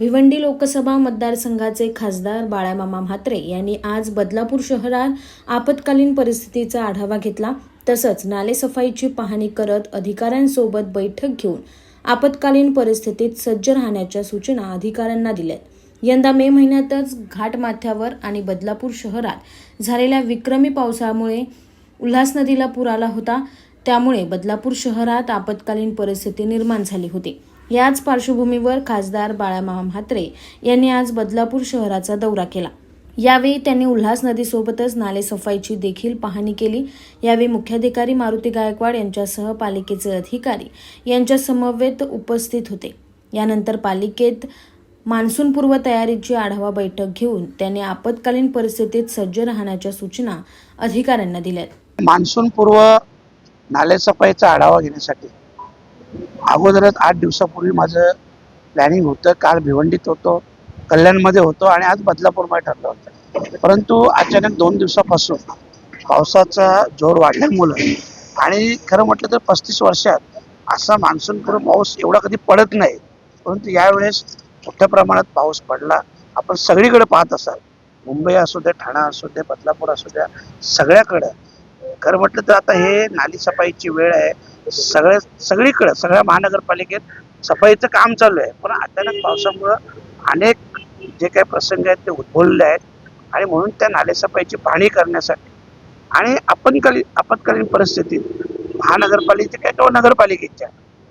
भिवंडी लोकसभा मतदारसंघाचे खासदार बाळामामा म्हात्रे यांनी आज बदलापूर शहरात आपत्कालीन परिस्थितीचा आढावा घेतला. तसंच नालेसफाईची पाहणी करत अधिकाऱ्यांसोबत बैठक घेऊन आपत्कालीन परिस्थितीत सज्ज राहण्याच्या सूचना अधिकाऱ्यांना दिल्यात. यंदा मे महिन्यातच घाटमाथ्यावर आणि बदलापूर शहरात झालेल्या विक्रमी पावसामुळे उल्हास नदीला पूर आला होता. त्यामुळे बदलापूर शहरात आपत्कालीन परिस्थिती निर्माण झाली होती. याच पार्श्वभूमीवर खासदार बाळामामा म्हात्रे यांनी आज बदलापूर शहराचा दौरा केला. यावेळी त्यांनी उल्हास नदीसोबतच नालेसफाईची देखील पाहणी केली. यावेळी मुख्याधिकारी मारुती गायकवाड यांच्यासह पालिकेचे अधिकारी यांच्या समवेत उपस्थित होते. यानंतर पालिकेत मान्सूनपूर्व तयारीची आढावा बैठक घेऊन त्यांनी आपत्कालीन परिस्थितीत सज्ज राहण्याच्या सूचना अधिकाऱ्यांना दिल्यात. मान्सूनपूर्व नालेसफाईचा आढावा घेण्यासाठी अगोदरच आठ दिवसापूर्वी माझं प्लॅनिंग होतं. काल भिवंडीत होतो कल्याणमध्ये होतो आणि आज बदलापूरमध्ये ठरलं होतं. परंतु अचानक दोन दिवसापासून पावसाचा जोर वाढल्यामुळं आणि खरं म्हटलं तर पस्तीस वर्षात असा मान्सूनपूर्व पाऊस एवढा कधी पडत नाही. परंतु यावेळेस मोठ्या प्रमाणात पाऊस पडला. आपण सगळीकडे पाहत असाल. मुंबई असू दे ठाणा असू द्या बदलापूर असू द्या सगळ्याकडं. खरं म्हटलं तर आता हे नाली सफाईची वेळ आहे. सगळ्या सगळीकडं सगळ्या महानगरपालिकेत सफाईचं काम चालू आहे. पण अचानक पावसामुळं अनेक जे काही प्रसंग आहेत ते उद्भवलेले आहेत आणि म्हणून त्या नालेसफाईची पाहणी करण्यासाठी आणि आपणकालीन आपत्कालीन परिस्थितीत महानगरपालिकेच्या किंवा नगरपालिकेच्या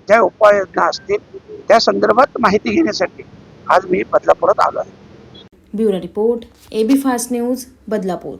ज्या उपाययोजना असतील त्या संदर्भात माहिती घेण्यासाठी आज मी बदलापुरात आलो आहे. Bureau report A B fast news Badlapur.